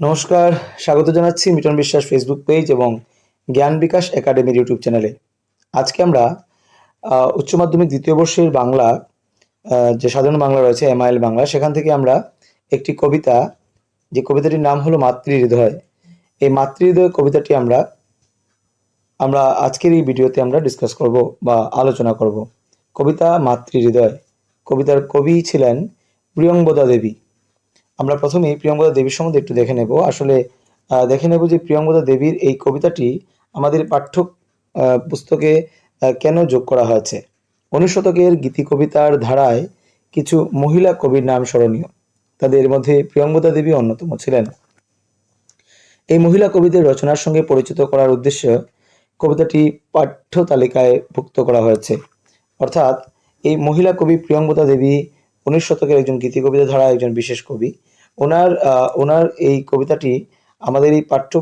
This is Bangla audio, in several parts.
নমস্কার, স্বাগত জানাচ্ছি মিটন বিশ্বাস ফেসবুক পেজ এবং জ্ঞান বিকাশ একাডেমির ইউটিউব চ্যানেলে আজকে আমরা উচ্চ মাধ্যমিক দ্বিতীয় বর্ষের বাংলা যে সাধারণ বাংলা রয়েছে এমআইএল বাংলা, সেখান থেকে আমরা একটি কবিতা, যে কবিতাটির নাম হলো মাতৃ হৃদয়। এই মাতৃ হৃদয় কবিতাটি আমরা আমরা আজকের এই ভিডিওতে আমরা ডিসকাস করব বা আলোচনা করব। কবিতা মাতৃ হৃদয়। কবিতার কবি ছিলেন প্রিয়ঙ্বদা দেবী। আমরা প্রথমেই প্রিয়ঙ্গদা দেবীর সম্বন্ধে একটু দেখে নেব। আসলে দেখে নেব যে প্রিয়ঙ্গদা দেবীর এই কবিতাটি আমাদের পাঠ্য পুস্তকে কেন যোগ করা হয়েছে? উনিশ শতকের গীতি কবিতার ধারায় কিছু মহিলা কবির নাম স্মরণীয়। তাদের মধ্যে প্রিয়ঙ্গদা দেবী অন্যতম ছিলেন। এই মহিলা কবিদের রচনার সঙ্গে পরিচিত করার উদ্দেশ্যে কবিতাটি পাঠ্য তালিকায় ভুক্ত করা হয়েছে। অর্থাৎ, এই মহিলা কবি প্রিয়ঙ্গদা দেবী উনিশ শতকের একজন গীতি কবিতা ধারা একজন বিশেষ কবি। ওনার ওনার এই কবিতাটি আমাদের এই পাঠ্য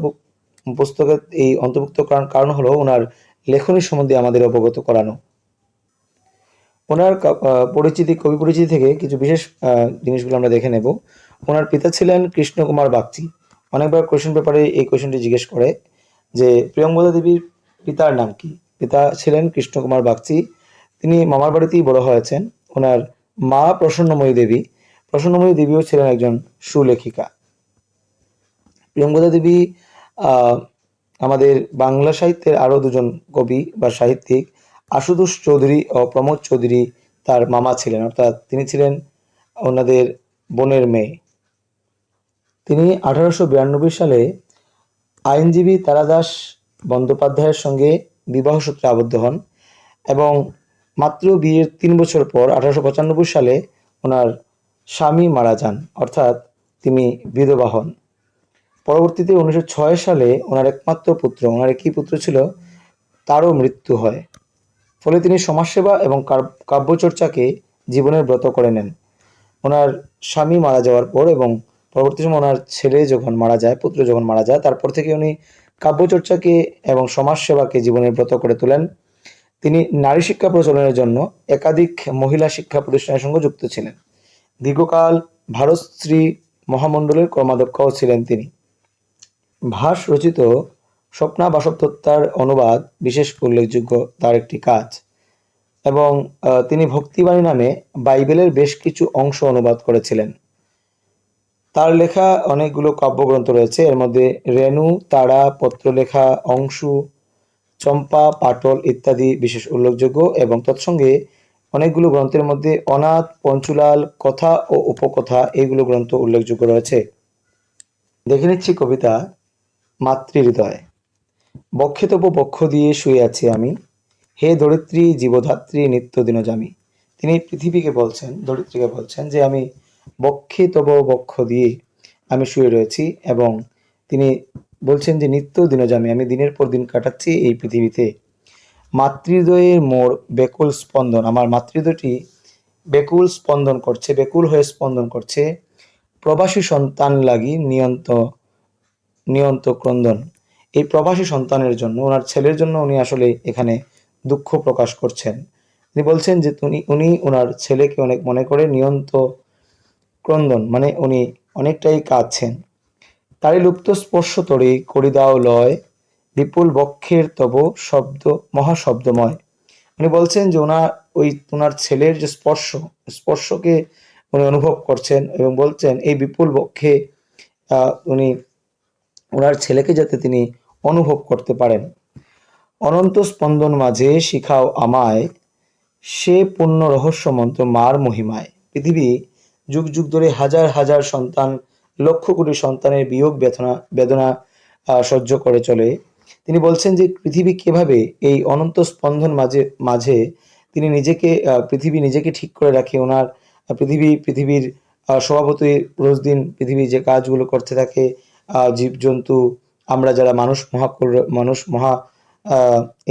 পুস্তকে এই অন্তর্ভুক্ত কারণ হলো ওনার লেখনী সম্বন্ধে আমাদের অবগত করানো। ওনার পরিচিতি, কবি পরিচিতি থেকে কিছু বিশেষ জিনিসগুলো আমরা দেখে নেব। ওনার পিতা ছিলেন কৃষ্ণকুমার বাগচি। অনেকবার কোয়েশ্চেন পেপারে এই কোয়েশ্চেনটি জিজ্ঞেস করে যে প্রিয়ঙ্বদা দেবীর পিতার নাম কি? পিতা ছিলেন কৃষ্ণকুমার বাগচি। তিনি মামার বাড়িতেই বড় হয়েছেন। ওনার মা প্রসন্নময়ী দেবী। প্রসন্নময়ী দেবীও ছিলেন একজন সুলেখিকা। প্রিয়ঙ্গদা দেবী আমাদের বাংলা সাহিত্যের আরও দুজন কবি বা সাহিত্যিক, আশুতোষ চৌধুরী ও প্রমোদ চৌধুরী তার মামা ছিলেন, অর্থাৎ তিনি ছিলেন ওনাদের বোনের মেয়ে। তিনি আঠারোশো বিরানব্বই সালে আইনজীবী তারাদাস বন্দ্যোপাধ্যায়ের সঙ্গে বিবাহ সূত্রে আবদ্ধ হন এবং মাত্র বিয়ের তিন বছর পর আঠারোশো পঁচানব্বই সালে ওনার স্বামী মারা যান, অর্থাৎ তিনি বিধবা হন। পরবর্তীতে উনিশশো ছয় সালে ওনার একমাত্র পুত্র, ওনার একই পুত্র ছিল, তারও মৃত্যু হয়। ফলে তিনি সমাজসেবা এবং কাব্যচর্চাকে জীবনের ব্রত করে নেন। ওনার স্বামী মারা যাওয়ার পর এবং পরবর্তী সময় ওনার ছেলে যখন মারা যায়, পুত্র যখন মারা যায়, তারপর থেকে উনি কাব্যচর্চাকে এবং সমাজসেবাকে জীবনের ব্রত করে তোলেন। তিনি নারী শিক্ষা প্রচলনের জন্য একাধিক মহিলা শিক্ষা প্রতিষ্ঠানের সঙ্গে যুক্ত ছিলেন। দীর্ঘকাল ভারতশ্রী মহামণ্ডলের কর্মাধ্যক্ষও ছিলেন তিনি। ভাস রচিত স্বপ্না বাসবদত্তার অনুবাদ বিশেষ উল্লেখযোগ্য তার একটি কাজ এবং তিনি ভক্তিবাণী নামে বাইবেলের বেশ কিছু অংশ অনুবাদ করেছিলেন। তার লেখা অনেকগুলো কাব্যগ্রন্থ রয়েছে। এর মধ্যে রেণু, তারা, পত্রলেখা, অংশু, চম্পা, পাটল ইত্যাদি বিশেষ উল্লেখযোগ্য এবং তৎসঙ্গে অনেকগুলো গ্রন্থের মধ্যে অনাথ, পঞ্চুলাল, কথা ও উপকথা এইগুলো গ্রন্থ উল্লেখযোগ্য রয়েছে। দেখে নিচ্ছি কবিতা মাতৃহৃদয়। বক্ষে তবু বক্ষ দিয়ে শুয়ে আছি আমি। হে ধরিত্রী, জীবধাত্রী, নিত্য দিনজামি। তিনি পৃথিবীকে বলছেন, ধরিত্রীকে বলছেন যে আমি বক্ষে বক্ষ দিয়ে আমি শুয়ে রয়েছি এবং তিনি বলছেন যে নিত্য দিনজামি, আমি দিনের পর দিন কাটাচ্ছি এই পৃথিবীতে। মাতৃহৃদয়ের মোর বেকুল স্পন্দন। আমার মাতৃহৃদয়টি বেকুল স্পন্দন করছে, বেকুল হয়ে স্পন্দন করছে। প্রবাসী সন্তান লাগি নিয়ন্ত নিয়ন্ত ক্রন্দন। এই প্রবাসী সন্তানের জন্য, ওনার ছেলের জন্য উনি আসলে এখানে দুঃখ প্রকাশ করছেন। তিনি বলছেন যে উনি উনি ওনার ছেলেকে অনেক মনে করে নিয়ন্ত ক্রন্দন মানে উনি অনেকটাই কাঁদছেন। তারই লুপ্ত স্পর্শ তরে করি দাও লয় বিপুল বক্ষের তব শব্দ, মহাশব্দময়। উনি বলছেন যে ওনার ওই ওনার ছেলের যে স্পর্শ, স্পর্শকে উনি অনুভব করছেন এবং বলছেন, এই বিপুল বক্ষে উনি ওনার ছেলেকে যাতে তিনি অনুভব করতে পারেন। অনন্ত স্পন্দন মাঝে শিখাও আমায়, সে পূর্ণ রহস্য মন্ত্র মার মহিমায়। পৃথিবী যুগ যুগ ধরে হাজার হাজার সন্তান, লক্ষ কোটি সন্তানের বিয়োগ বেদনা বেদনা সহ্য করে চলে। তিনি বলছেন যে পৃথিবী কীভাবে এই অনন্ত স্পন্দন মাঝে মাঝে তিনি নিজেকে পৃথিবী নিজেকে ঠিক করে রাখে। ওনার পৃথিবী, পৃথিবীর সভাপতি রোজ দিন পৃথিবী যে কাজগুলো করতে থাকে জীবজন্তু, আমরা যারা মানুষ মহাকুর মানুষ মহা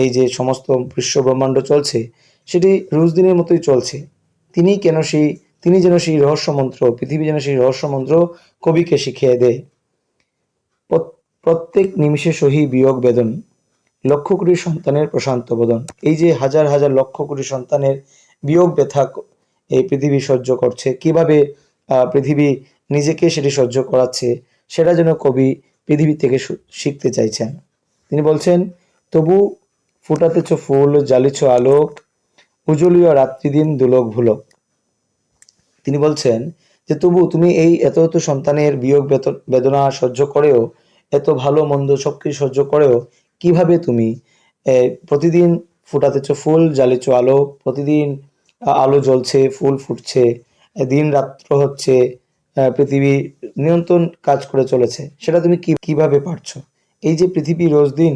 এই যে সমস্ত বিশ্ব ব্রহ্মাণ্ড চলছে, সেটি রোজ দিনের মতোই চলছে। তিনি কেন সেই, তিনি যেন সেই রহস্য মন্ত্র পৃথিবী যেন সেই রহস্য মন্ত্র কবিকে শিখিয়ে দেয়। প্রত্যেক নিমিষে সহি বিয়োগ বেদন, লক্ষ কোটি সন্তানের প্রশান্ত বদন এই যে হাজার হাজার লক্ষ কোটি সন্তানের বিয়োগ ব্যথা এই পৃথিবী সহ্য করছে, কীভাবে পৃথিবী নিজেকে সেটি সহ্য করাচ্ছে, সেটা যেন কবি পৃথিবী থেকে শিখতে চাইছেন। তিনি বলছেন, তবু ফুটাতেছ ফুল, জ্বালিছ আলোক, উজ্জ্বলীয় রাত্রিদিন দুলক ভুলক। তিনি বলছেন যে, তবু তুমি এই এত এত সন্তানের বিয়োগ বেদনা সহ্য করেও এত ভালো মন্দ সবকিছু সহ্য করেও কীভাবে তুমি প্রতিদিন ফুটাতেছ ফুল, জ্বালিছ আলো, প্রতিদিন আলো জ্বলছে, ফুল ফুটছে দিন রাত্র হচ্ছে পৃথিবী নিয়ন্ত্রণ কাজ করে চলেছে, সেটা তুমি কি, কীভাবে পারছ? এই যে পৃথিবী রোজ দিন,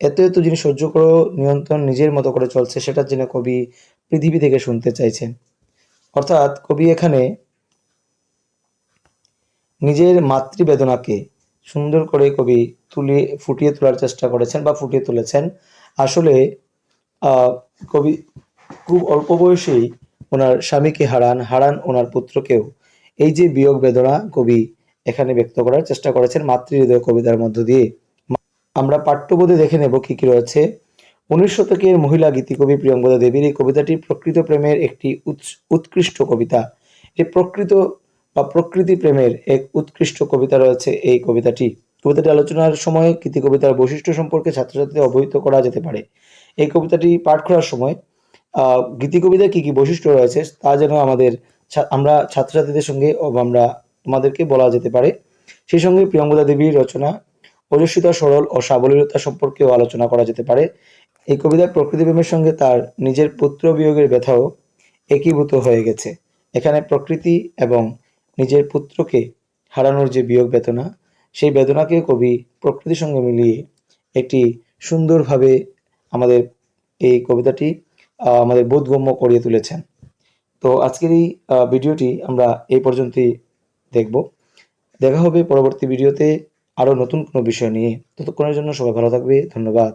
এত এত জিনিস সহ্য করো নিয়ন্ত্রণ নিজের মতো করে চলছে সেটার জন্য কবি পৃথিবী থেকে শুনতে চাইছেন। অর্থাৎ কবি এখানে নিজের মাতৃবেদনাকে সুন্দর করে কবি তুলে, ফুটিয়ে তোলার চেষ্টা করেছেন বা ফুটিয়ে তুলেছেন। আসলে কবি খুব অল্প বয়সেই ওনার স্বামীকে হারান হারান ওনার পুত্রকেও। এই যে বিয়োগ বেদনা কবি এখানে ব্যক্ত করার চেষ্টা করেছেন মাতৃহৃদয় কবিতার মধ্য দিয়ে। আমরা পাঠ্যবোধে দেখে নেব কি কি রয়েছে। উনিশ শতকের মহিলা গীতিকবি প্রিয়ঙ্গদা দেবীর এই কবিতাটি প্রকৃত প্রেমের একটি উৎকৃষ্ট কবিতা। এই প্রকৃত বা প্রকৃতি প্রেমের এক উৎকৃষ্ট কবিতা রয়েছে এই কবিতাটি। কবিতাটি আলোচনার সময় কৃতি কবিতার বৈশিষ্ট্য সম্পর্কে ছাত্রছাত্রীদের অবহিত করা যেতে পারে। এই কবিতাটি পাঠ করার সময় গীতি কবিতার কি কি বৈশিষ্ট্য রয়েছে তা যেন আমাদের আমরা ছাত্রছাত্রীদের সঙ্গে আমরা তোমাদেরকে বলা যেতে পারে। সেই সঙ্গে প্রিয়ঙ্গদা দেবীর রচনা ওজস্বিতা সরল ও সাবলীলতা সম্পর্কেও আলোচনা করা যেতে পারে। এই কবিতার প্রকৃতি প্রেমের সঙ্গে তার নিজের পুত্র বিয়োগের ব্যথাও একীভূত হয়ে গেছে। এখানে প্রকৃতি এবং নিজের পুত্রকে হারানোর যে বিয়োগ বেদনা, সেই বেদনাকে কবি প্রকৃতির সঙ্গে মিলিয়ে একটি সুন্দরভাবে আমাদের এই কবিতাটি আমাদের বোধগম্য করিয়ে তুলেছেন। তো আজকের এই ভিডিওটি আমরা এই পর্যন্তই দেখব। দেখা হবে পরবর্তী ভিডিওতে আরও নতুন কোনো বিষয় নিয়ে। ততক্ষণের জন্য সবাই ভালো থাকবে। ধন্যবাদ।